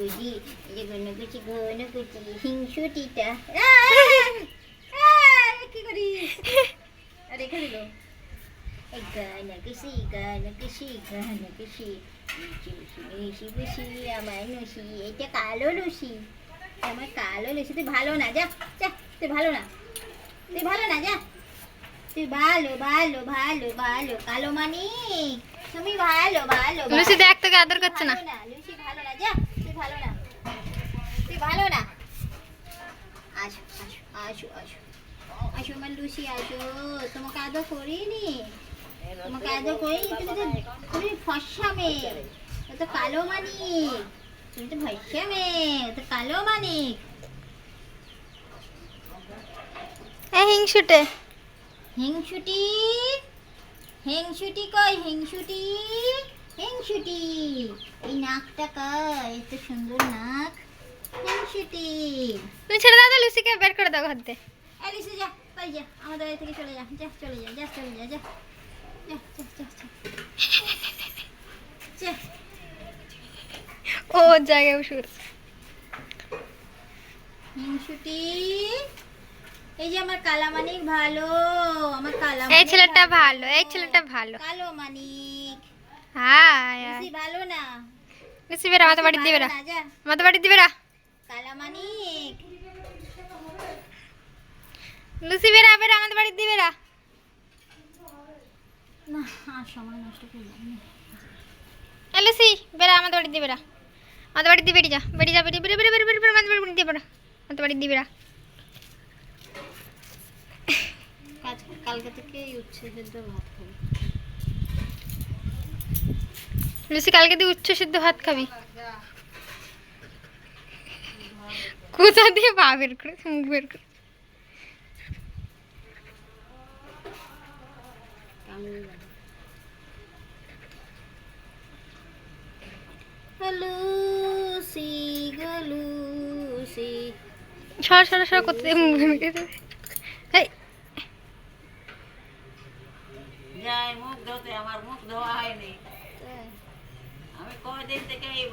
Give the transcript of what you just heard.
এই যে ঘন কুচি ঘন কুচি হিংসুটিটা কি করি আরে এখানে দিল গানা কুসি গানা কুসি গানা কুসি লুসি বুসি আমার নসি এটা কালো লুসি আমার কালো লুসি তুই ভালো না যা যা তুই ভালো না তুই ভালো না যা তুই ভালো ভালো ভালো ভালো কালো মানি তুমি ভালো ভালো লুসি দেখ তোকে আদর করছে না ভালো ভালো না যা ভালো না। আসো আসো আসো আসো। আমার লুচি আসো। তোমাকে করিনি। তোমাকে করিনি তুমি তো তুমি ফর্সা মেয়ে। ও তো কালো মানিক। তুমি তো মেয়ে ও তো কালো মানিক। হিংসুটে। হিংসুটি? হিংসুটি কই হিংসুটি? হিংসুটি এই নাকটা কই এত সুন্দর নাক। হিংসুটি তুমি ছেড়ে দাও তো লুসিকে বের করে দাও ঘর দিয়ে অ্যালিসে যা পাই যা আমাদের বাড়ি থেকে চলে যা যা চলে যা যা চলে যা যা। ও ওর জায়গায় বসে পড়েছে। হিংসুটি এই যে আমার কালামানিক ভালো আমার কালা এই ছেলেটা ভালো। এই ছেলেটা ভালো। কালো মানিক বেশি ভালো না? লুসি বেরা আমাদের বাড়ি দিবে না, আমাদের বাড়ি দিবে না লুসি বেরা বেরা আমাদের বাড়ি দিবে না না আর সময় নষ্ট করলাম লুসি বেরা আমাদের বাড়ি দিবে না আমাদের বাড়ি দিবে যা বেরিয়ে যা বেরিয়ে বেরিয়ে বেরিয়ে বেরিয়ে বেরিয়ে আমাদের বাড়ি আমাদের বাড়ি। দিবে না কালকে থেকে উচ্ছে সেদ্ধ ভাত খাব। লুসি কালকে দিয়ে উচ্চ সিদ্ধ ভাত খাবি। কোথা দিয়ে পা বের করে মুখ বের করে। লুসি গলুসি সরা সরা সরা করতে মুখ বের করে। দেবে এই। যাই মুখ ধোতে আমার মুখ ধোয়া হয়নি। আমি কদিন থেকে এই